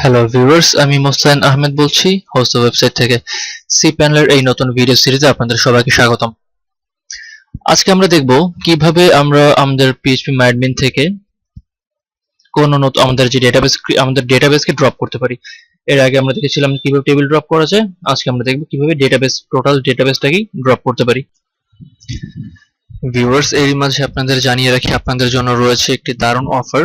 Hello viewers আমি মোস্তাইন আহমেদ বলছি host website থেকে সি প্যানেলের এই নতুন ভিডিও সিরিজে আপনাদের সবাইকে স্বাগতম। আজকে আমরা দেখব কীভাবে আমরা আমাদের পিএইচপি ম্যাডমিন থেকে কোন নতুন আমাদের যে ডেটাবেস আমাদের ডেটাবেসকে ড্রপ করতে পারি। এর আগে আমরা দেখেছিলাম কীভাবে টেবিল ড্রপ করা যায়, আজকে আমরা দেখব কীভাবে ডেটাবেস টোটাল ডেটাবেসটাকে ড্রপ করতে পারি। ভিউয়ার্স এরই মাঝে আপনাদের জানিয়ে রাখি, আপনাদের জন্য রয়েছে একটি দারুণ অফার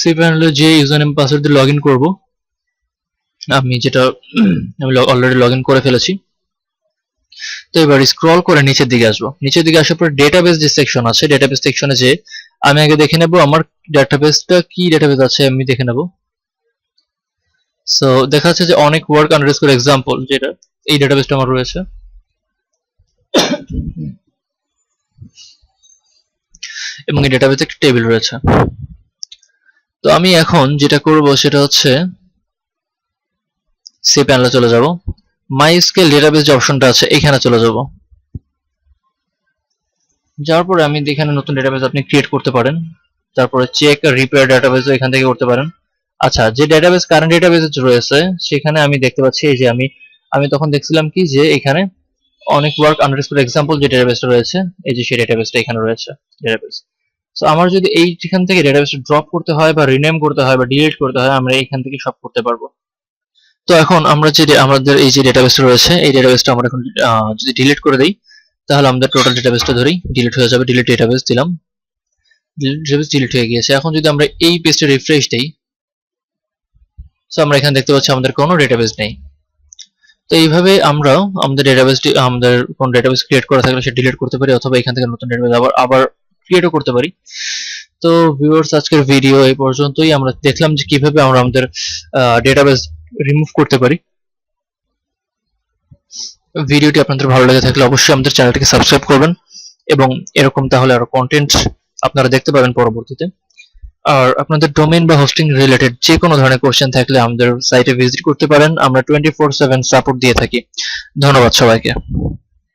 সি প্যানেলে যে ইউজার নেম পাসওয়ার্ড দিয়ে লগ ইন করব। আমি যেটা, আমি অলরেডি লগ ইন করে ফেলেছি। তো এবার স্ক্রল করে নিচের দিকে আসব। নিচের দিকে আসার পর ডেটাবেস যে সেকশন আছে ডেটাবেস সেকশনে যে আমি আগে দেখে নেব আমার ডেটাবেসটা কি ডেটাবেস আছে, আমি দেখে নেব। সো দেখা যাচ্ছে যে অনেক ওয়ার্ক আন্ডারস্কোর এক্সাম্পল যেটা এই ডেটাবেসটা আমার রয়েছে। এবং এই ডেটাবেসে একটা টেবিল রয়েছে। তো আমি এখন যেটা করব সেটা হচ্ছে সি প্যানেলে চলে যাব। মাই ডেটাবেস যে অপশনটা আছে, এখানে চলে যাব। যাওয়ার পরে আমি এখানে নতুন ডেটাবেস আপনি ক্রিয়েট করতে পারেন, তারপরে চেক রিপেয়ার ডেটাবেসও এখান থেকে করতে পারেন। আচ্ছা যে ডেটাবেস কারেন্ট ডেটাবেস রয়েছে, সেখানে আমি দেখতে পাচ্ছি এই যে আমি আমি তখন দেখছিলাম কি যে এখানে অনেক ওয়ার্ক আন্ডারস্কোর এক্সাম্পল যে ডেটাবেসটা রয়েছে, এই যে সেই ডেটাবেসটা এখানে রয়েছে ডেটাবেস সো আমার যদি এইখান থেকে ডেটাবেস ড্রপ করতে হয় বা রিনেম করতে হয় বা ডিলিট করতে হয়, আমরা এইখান থেকে সব করতে পারব। তো এখন আমরা যে আমাদের এই যে ডেটাবেসটা রয়েছে, এই ডেটাবেসটা আমরা এখন যদি ডিলিট করে দেই, তাহলে আমাদের টোটাল ডেটাবেসটা ধরেই ডিলিট হয়ে যাবে ডিলিট ডেটাবেস দিলাম। ডেটাবেস ডিলিট হয়ে গিয়েছে। এখন যদি আমরা এই পেজটা রিফ্রেশ দেই সো আমরা এখানে দেখতে পাচ্ছি আমাদের কোনো ডেটাবেস নেই। তো এইভাবে আমরা আমাদের ডেটাবেসটি আমাদের কোন ডেটাবেস ক্রিয়েট করা থাকলে সেটা ডিলিট করতে পারি, অথবা এখান থেকে নতুন ডেটাবেস আবার আবার ক্রিয়েটও করতে পারি। তো ভিউয়ার্স আজকের ভিডিও এই পর্যন্তই। আমরা দেখলাম যে কীভাবে আমরা আমাদের ডেটাবেস রিমুভ করতে পারি। ভিডিওটি আপনাদের ভালো লেগে থাকলে অবশ্যই আমাদের চ্যানেলটিকে সাবস্ক্রাইব করবেন এবং এরকম তাহলে আরও কন্টেন্ট আপনারা দেখতে পাবেন পরবর্তীতে। আর আপনাদের ডোমেইন বা হোস্টিং রিলেটেড যে কোনো ধরনের কোশ্চেন থাকলে আমাদের সাইটে ভিজিট করতে পারেন। আমরা টোয়েন্টি ফোর সেভেন সাপোর্ট দিয়ে থাকি। ধন্যবাদ সবাইকে।